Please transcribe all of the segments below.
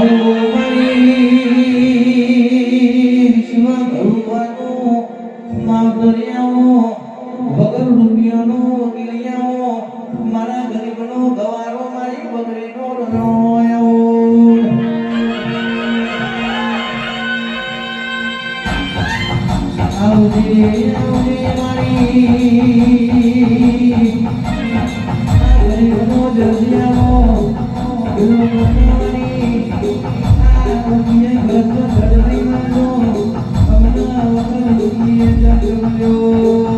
આવો મારી Hallelujah.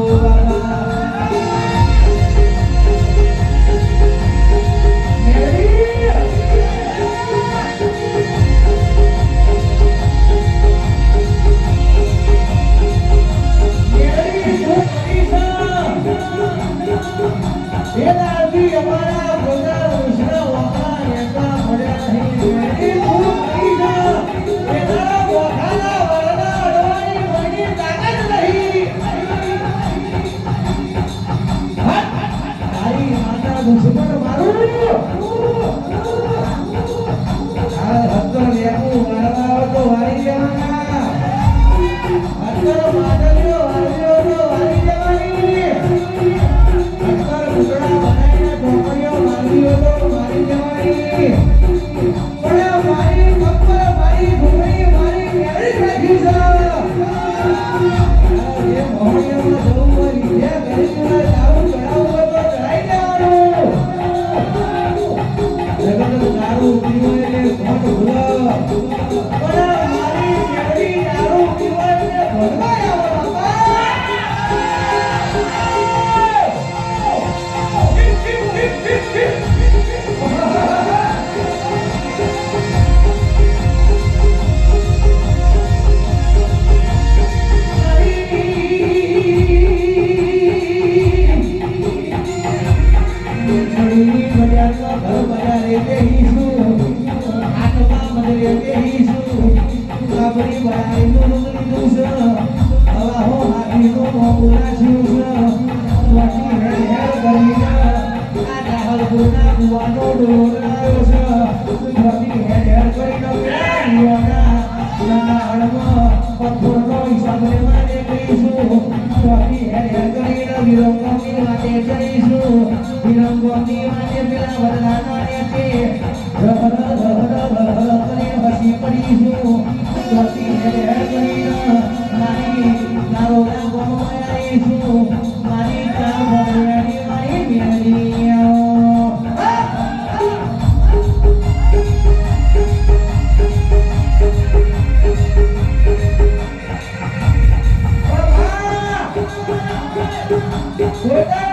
કોઈના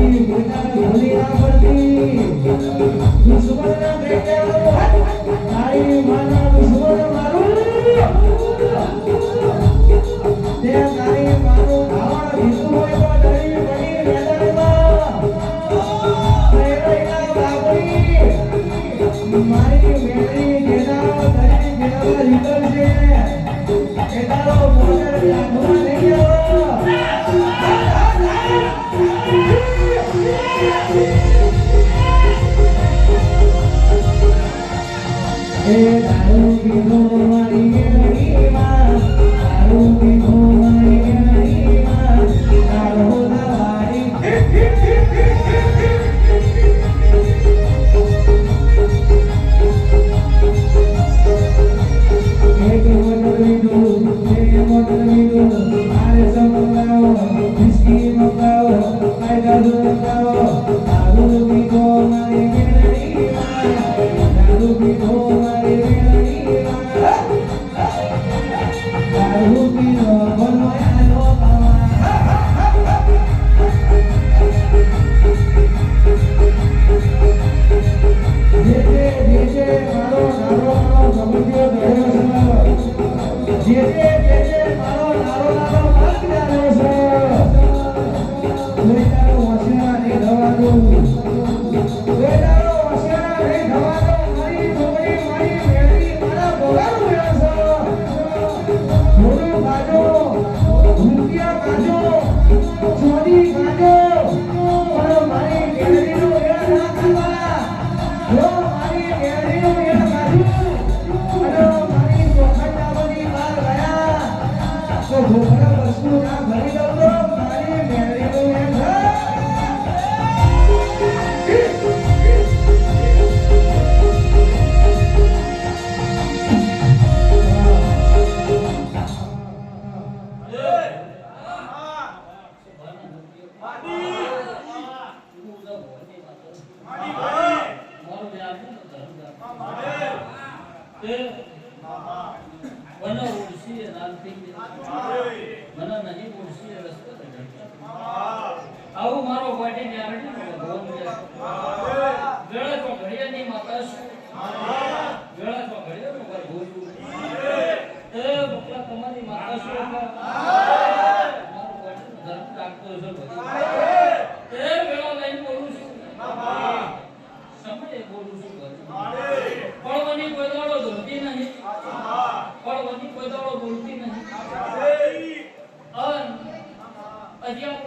Money, money.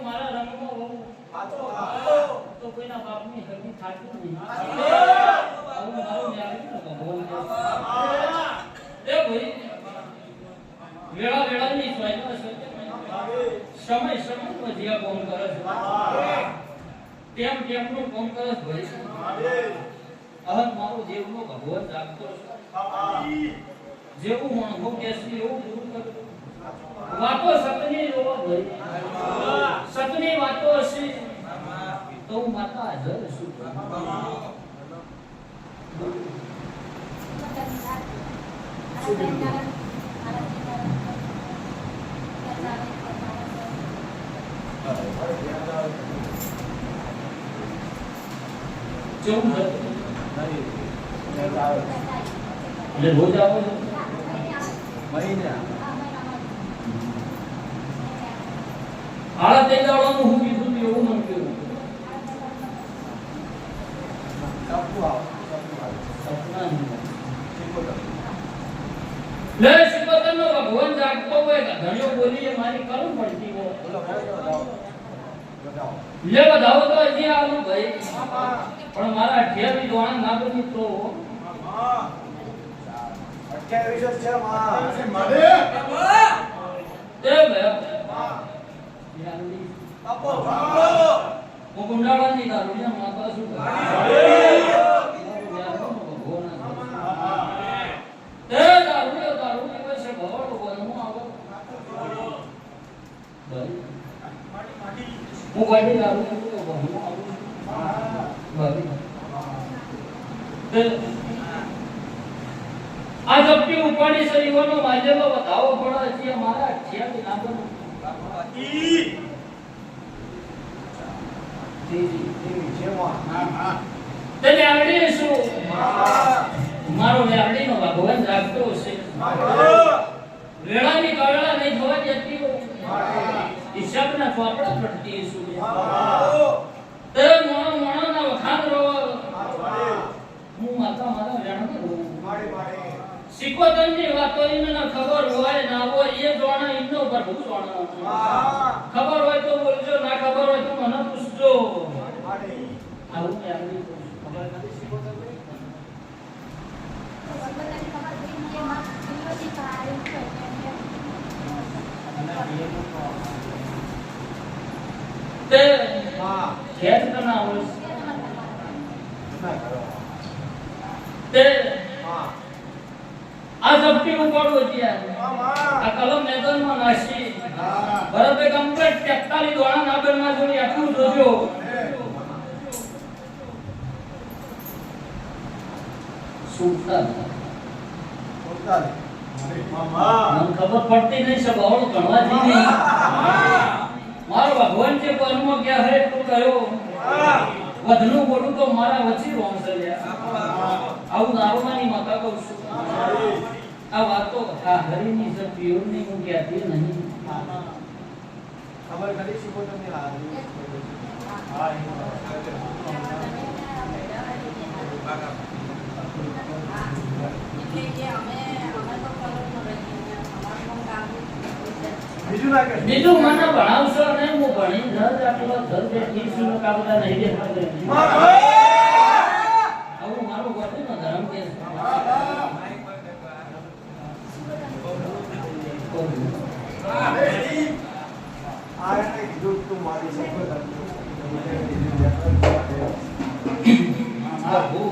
મારા રંગમાં હોવું તો કોઈના બાપની હરવી થાતું નહીં આવું મારું ન્યાય ભગવાન એ ભાઈ વેળા વેળાની સ્વયં સમય સમય જ્યાં કોમ કરે છે. તેમ નું કોમ કરે છે ભાઈ અહન મારો જેવનો ભગવાન જાગતો છે. જેવું મણ હું કેસી એવું પૂરું કરું. વાતો સતની જોવા ભાઈ સતની વાતો હશે. તો માતા હાજર છું. ચૌદ એટલે રોજ આવો છો હાલ તે દાડાનું હું કીધું એવું ન કીધું સપના નહીં. લે શિકોતરનો ભગવાન જાગતો હોય કે ઘણીઓ બોલીએ મારી કરું પડતી હોય લે બધાઓ તો હજી આવું ભાઈ. પણ મારા અઠ્યાવી દોણા ના બની તો. એ ભાઈ હું કુંડાળાની દારૂડિયા માતા છું એ દારૂડિયો દારૂડિયો હોય છે ભવાડો બનવું આવો ભાઈ હું ગાડી દારૂ પીતો બહુ આવું ભાઈ તે આ જપ્તી ઉપાડી શરીરનો માજેલો વધાવો પડે છે મારા અઠિયાવી નાગરનો તે વ્યારડી શું મારો વ્યારડી નો ભગવાન રાખતો હશે. વેળાની કળા નહીં થવા જતી હોય. હિસાબના ચોપડા ફટતી તે મોણો મોણો ના વખાણ રો હું માતા મારા વેણ રોવું સિકોતરની વાતો એને ખબર હોય, ના હોય, એ જોણા, એમનો ઉપર હું જોણા ખબર હોય તો બોલજો, ના ખબર હોય તો મને પૂછજો. આવું ખબર નથી સિકોતરની? તે તે આ ઝપટી ઉપાડો આ કલમ મેદાનમાં નાસી ભરતે કમ્પ્લેટ 43 દોણા નાબરમાં જોડી આટલું જોજો સુલતાન મને ખબર પડતી નહીં મારો ભગવાન જે પરમાં ગયા હે? વધનું બોલું તો મારા વચ્ચે રોમ આવું નારોમાની માતા કહું છું. આ વાતો આ હરિની પીઓની હું કહેતી નહીં. ખબર તમને હા બીજું ના કે બીજું મને ભણાવશો ને હું ભણી ન જ આટલો ધર બેઠી છું ને નહીં દેખાતા. આવું મારું ધર્મ કે પ્રભુ,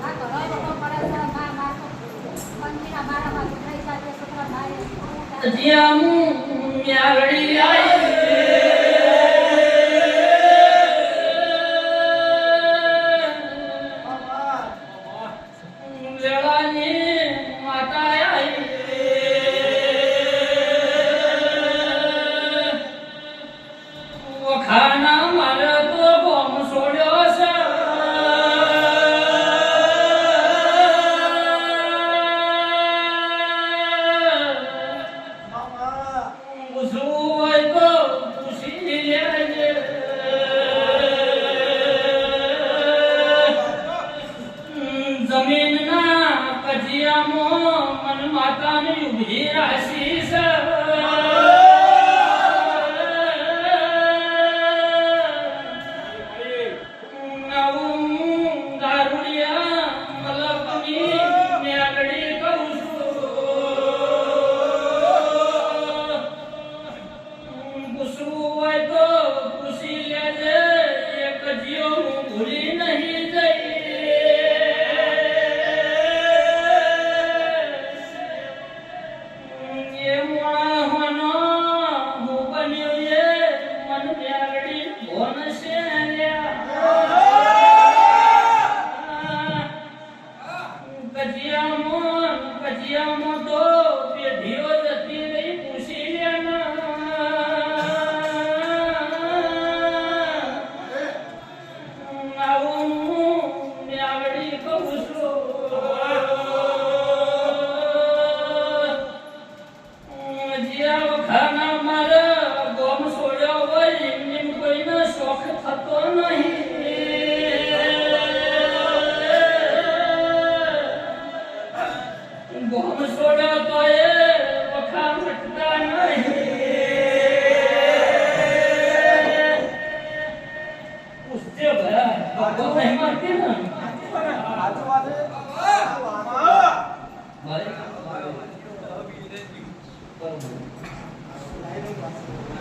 આ ઘરોય બધો પડે છે મા મા મંદિરના બારામાં છોકરાઈ સાથે છોકરા ભાઈ જ્યાં હું ન્યાવડી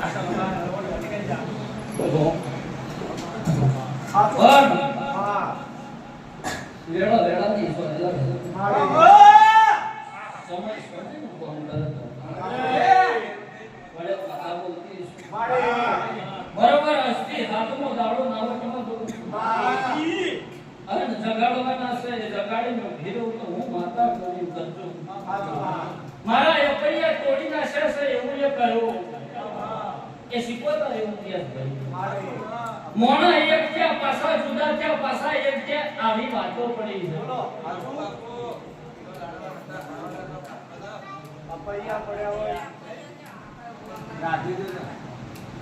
I don't know. પપૈયા પડ્યા હોય. રાખી દે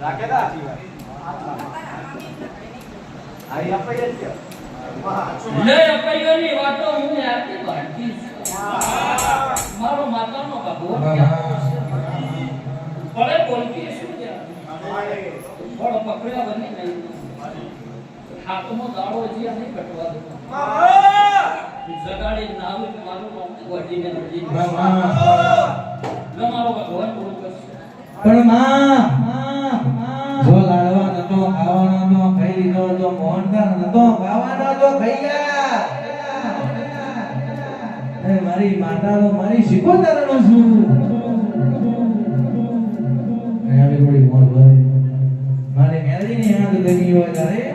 રાખે તા આછી પપૈયા જ લે અપૈયાની વાતો હું યાદની બાળકી મારો માતાનો છે? ભલે બોલતી શું થોડો પકડ્યા બની નહીં હાથનો દાડો હજી આ નહીં કટવા દેતો જગાડી ના મારું નામ વટીને વટી માં, માં. ભગવાન બોલ કરશે. પણ માં જો લાડવા નતો ખાવાનો તો ખાઈ લીધો તો મોહનથાળ નતો ખાવાનો તો ખાઈ ગયા એ મારી માતા તો મારી શિકોતરનો છું. મારી મારી મેળવીની યાદ ગમી હોય ત્યારે